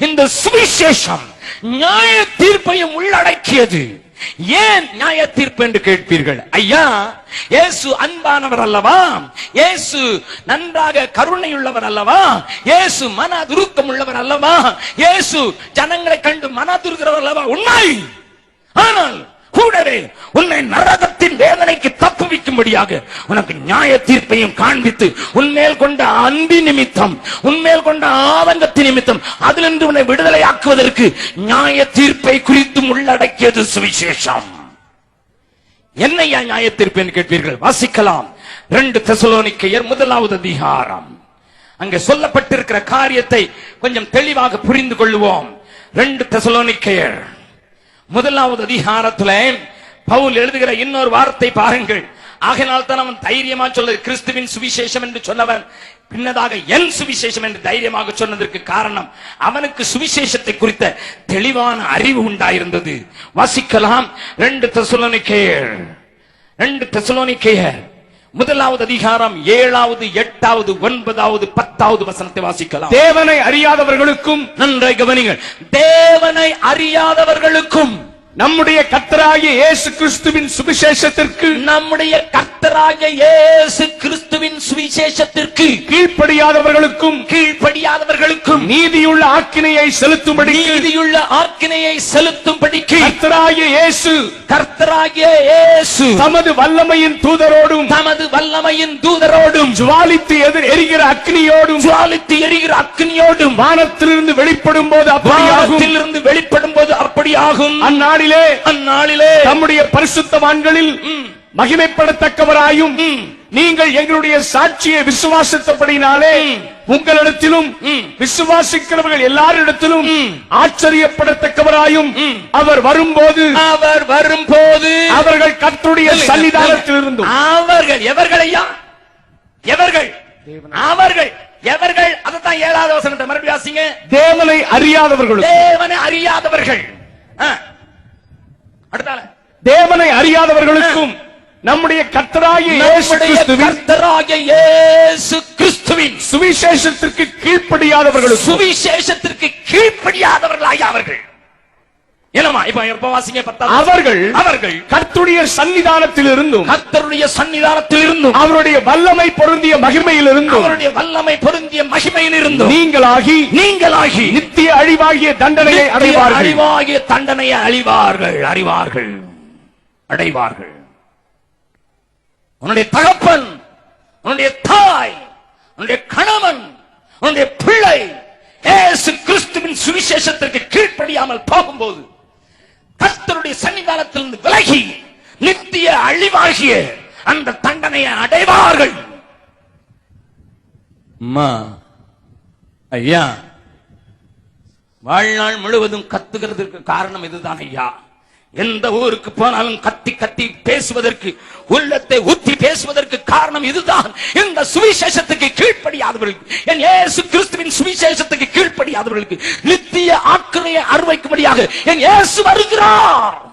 இந்த சுவிசேஷம் நியாய தீர்ப்பையும் உள்ளடக்கியது. ஏன் நியாய தீர்ப்பு என்று கேட்பீர்கள்? ஐயா இயேசு அன்பானவர் அல்லவா? இயேசு நன்றாக கருணையுள்ளவர் அல்லவா? இயேசு மன துருக்கம் உள்ளவர் அல்லவா? இயேசு ஜனங்களை கண்டு மன துருக்கிறவர் அல்லவா? உண்மை. ஆனால் கூடவே உன்னை நரகத்தின் தப்புவிக்கும்படியாக உனக்கு நியாய தீர்ப்பையும் காண்பித்து உன்மேல் கொண்ட அன்பி நிமித்தம் உன்மேல் கொண்ட ஆதங்கத்தின் நிமித்தம் அதிலிருந்து உன்னை விடுதலையாக்குவதற்கு நியாய தீர்ப்பை குறித்தும் உள்ளடக்கியது சுவிசேஷம். என்னையா நியாய தீர்ப்பு கேட்பீர்கள்? வாசிக்கலாம். ரெண்டு தெசலோனிக்கையர் முதலாவது அதிகாரம். அங்கே சொல்லப்பட்டிருக்கிற காரியத்தை கொஞ்சம் தெளிவாக புரிந்து கொள்வோம் ரெண்டு தெசலோனிக்கையர். முதலாவது அதிகாரத்துல பவுல் எழுதுகிற இன்னொரு வார்த்தை பாருங்கள். ஆகையினால் தான் அவன் தைரியமா சொல்ல கிறிஸ்துவின் சுவிசேஷம் என்று சொன்னவன் பின்னதாக என் சுவிசேஷம் என்று தைரியமாக சொன்னதற்கு காரணம் அவனுக்கு சுவிசேஷத்தை குறித்த தெளிவான அறிவு உண்டாயிருந்தது. வாசிக்கலாம். ரெண்டு தெசலோனிக்கேயர். ரெண்டு தெசலோனிக்கேயர். முதலாவது அதிகாரம் ஏழாவது எட்டாவது ஒன்பதாவது பத்தாவது வசனத்தை வாசிக்கலாம். தேவனை அறியாதவர்களுக்கும் நன்றாய் கவனிங்கள் தேவனை அறியாதவர்களுக்கும் நம்முடைய கத்தராகிய இயேசு கிறிஸ்துவின் சுவிசேஷத்திற்கு நம்முடைய கர்த்தராகிய இயேசு கிறிஸ்துவின் சுவிசேஷத்திற்கு கீழ்ப்படியாதவர்களுக்கும் கீழ்ப்படியாதவர்களுக்கும் நீதியுள்ள ஆக்கினையை செலுத்தும்படி நீதியுள்ள ஆக்கினையை செலுத்தும்படிக்கு கத்தராகிய இயேசு கர்த்தராகிய இயேசு தமது வல்லமையின் தூதரோடும் தமது வல்லமையின் தூதரோடும் ஜுவாலித்து எதிர் எரிகிற அக்னியோடும் ஜுவாலித்து எரிகிற அக்னியோடும் வானத்திலிருந்து வெளிப்படும் போது அப்படியாகும். வெளிப்படும் போது அப்படியாகும். அந்நாளிலே அந்நாளிலே நம்முடைய பரிசுத்தவான்களில் மகிமைப்படத்தக்கவராயும் நீங்கள் எங்களுடைய சாட்சியை விசுவாசித்தபடினாலே உங்களிடத்திலும் விசுவாசிக்கிறவர்கள் எல்லாரிடத்திலும் ஆச்சரியப்படத்தக்கவராயும் அவர் வரும்போது அவர் வரும்போது அவர்கள் கர்த்தருடைய சன்னிதானத்தில் இருந்தும் அவர்கள் எவர்களையா எவர்கள்? அவர்கள் எவர்கள்? அதைத்தான் ஏழாவது வசனத்தை மறுபடியும் வாசிங்க. தேவனை அறியாதவர்களும். தேவனை அறியாதவர்கள். தேவனை அறியாதவர்களுக்கும் நம்முடைய கிறிஸ்துவின் சுவிசேஷத்திற்கு கீழ்ப்படியாதவர்களுக்கும் சுவிசேஷத்திற்கு கீழ்ப்படியாதவர்களாகிய அவர்கள் என்னமா இப்ப எப்ப வாசிங்க பத்தாவது அவர்கள் அவர்கள் கர்த்தருடைய சன்னிதானத்தில் இருந்தும் கர்த்தருடைய சன்னிதானத்தில் இருந்தும் அவருடைய வல்லமை பொருந்திய மகிமையில் இருந்தும் அவருடைய வல்லமை பொருந்திய மகிமையில் இருந்தும் நீங்களாகி நீங்களாகி நித்திய அழிவாகிய தண்டனையை அடைவார்கள். அழிவாகிய தண்டனையை அழிவார்கள் அறிவார்கள் அடைவார்கள். உன்னுடைய தகப்பன் உன்னுடைய தாய் உன்னுடைய கணவன் உன்னுடைய பிள்ளை இயேசு கிறிஸ்துவின் சுவிசேஷத்திற்கு கீழ்ப்படியாமல் போகும்போது கர்த்தருடைய சன்னிதானத்திலிருந்து விலகி நித்திய அழிவாகிய அந்த தண்டனையை அடைவார்கள். அம்மா ஐயா வாழ்நாள் முழுவதும் கத்துகிறதுக்கு காரணம் இதுதான் ஐயா. எந்த ஊருக்கு போனாலும் கத்தி கத்தி பேசுவதற்கு உள்ளத்தை ஊத்தி பேசுவதற்கு காரணம் இதுதான். இந்த சுவிசேஷத்துக்கு கீழ்ப்படியாதவர்கள் என் ஏசு இயேசுவின் சுவிசேஷத்துக்கு கீழ்ப்படியாதவர்களுக்கு நித்திய ஆக்கிரையை அறுவைக்கும்படியாக என் இயேசு வருகிறார்.